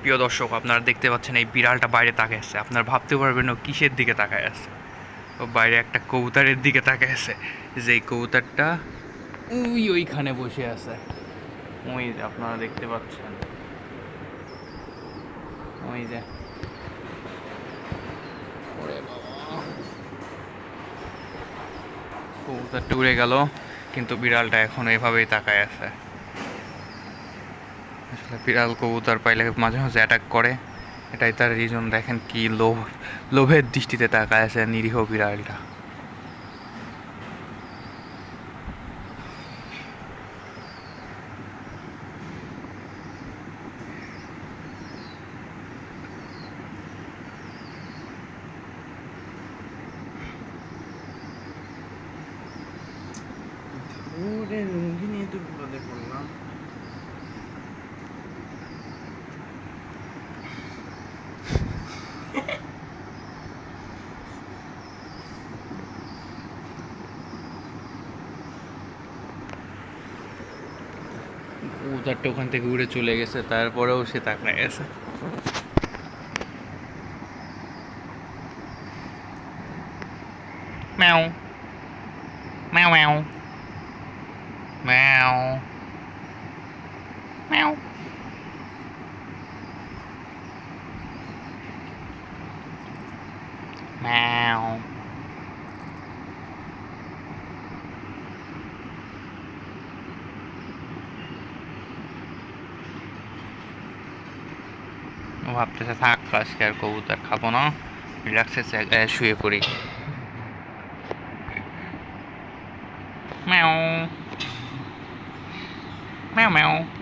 প্রিয় দর্শক, আপনারা দেখতে পাচ্ছেন এই বিড়ালটা বাইরে তাকায় আছে। আপনারা ভাবতে পারবেন ও কিসের দিকে তাকায় আছে। ও বাইরে একটা কবুতরের দিকে তাকায় আছে। যে কবুতরটা ওই ওইখানে বসে আছে। ওই যে আপনারা দেখতে পাচ্ছেন। ওই যে। কবুতরটা উড়ে গেল, কিন্তু বিড়ালটা এখন এভাবেই তাকায় আছে। বিড়াল কবুতর পাইলে মাঝে মাঝে অ্যাটাক করে। এটাই তার রিজন দেখেন কি লোভ, লোভের দৃষ্টিতে তাকায় আছে নিরীহ বিড়ালটা। ওরে লুঙ্গি নিয়ে তো বিপদে পড়লাম কবুতরটা ওখান থেকে উড়ে চলে গেছে, তারপরেও সে তাকায় গেছে ম্যাও। ম্যাও ম্যাও। ম্যাও। ম্যাও। ম্যাও। ভাবতেছে থাক আজকে আর কবুতর খাব না। রিল্যাক্সের জায়গায় শুয়ে পড়ি। ম্যাও। ম্যাও ম্যাও।